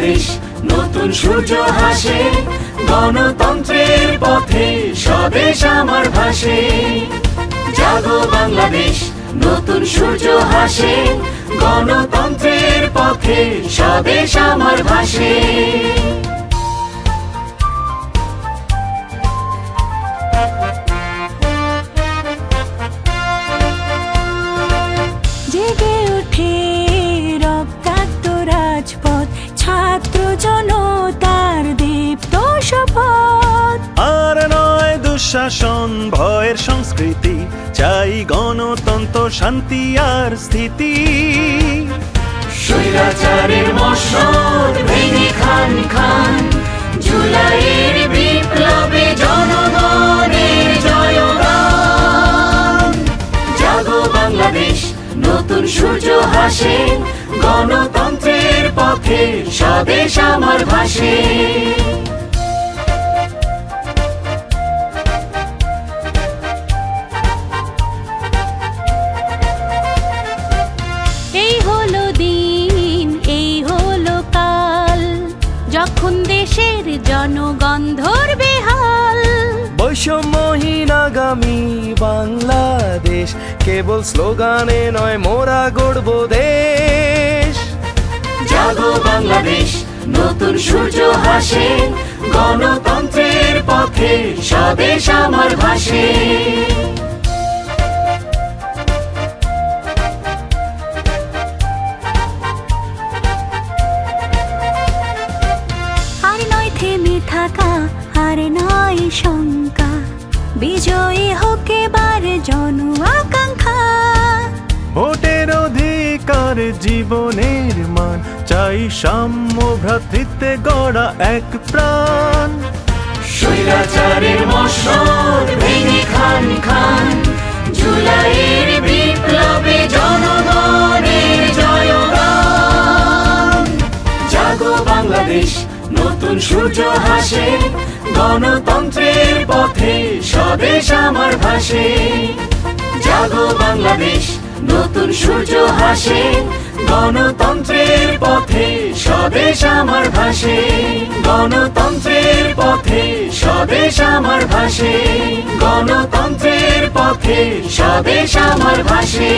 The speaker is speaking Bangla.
বাংলাদেশ, নতুন সূর্য হাসে গণতন্ত্রের পথে স্বদেশ আমার ভাসে। জাগো বাংলাদেশ, নতুন সূর্য হাসে গণতন্ত্রের পথে স্বদেশ আমার ভাসে। জেগে ওঠে জনতার দীপ্ত শপথ। আর নয় দুঃশাসন ভয়ের সংস্কৃতি চাই গণতন্ত্র শান্তি আর স্থিতি। স্বৈরাচারের মশন ভেঙে খান খান জুলাইয়ের বিপ্লবে জনগণের জয়গান। জাগো বাংলাদেশ নতুন সূর্য হাসে গণতন্ত্রের পথে স্বদেশ আমার ভাসে। এই হলো দিন এই হলো কাল যখন দেশের জনগণ ধরবে হাল। বৈষম্যহীন আগামী বাংলাদেশ কেবল স্লোগানে নয় মোরা গড়ব দেশ। জাগো বাংলাদেশ নতুন সূর্য হাসে গণতন্ত্রের পথে স্বদেশ আমার ভাসে। আর নয় থেমে থাকা আর নয় শঙ্কা বিজয়ী হোক এবার জন আকাঙ্ক্ষা জীবনের মান, চাই সাম্য ভ্রাতৃত্বে গড়া এক প্রাণ। স্বৈরাচারের মশন ভেঙে খান খান, জুলাইয়ের বিপ্লবে জনগণের জয়গান। জাগো বাংলাদেশ, নতুন সূর্য হাসে গণতন্ত্রের পথে স্বদেশ আমার ভাসে। জাগো বাংলাদেশ নতুন সূর্য হাসে গণতন্ত্রের পথে স্বদেশ আমার ভাষে গণতন্ত্রের পথে স্বদেশ আমার ভাষে গণতন্ত্রের পথে স্বদেশ আমার ভাসে।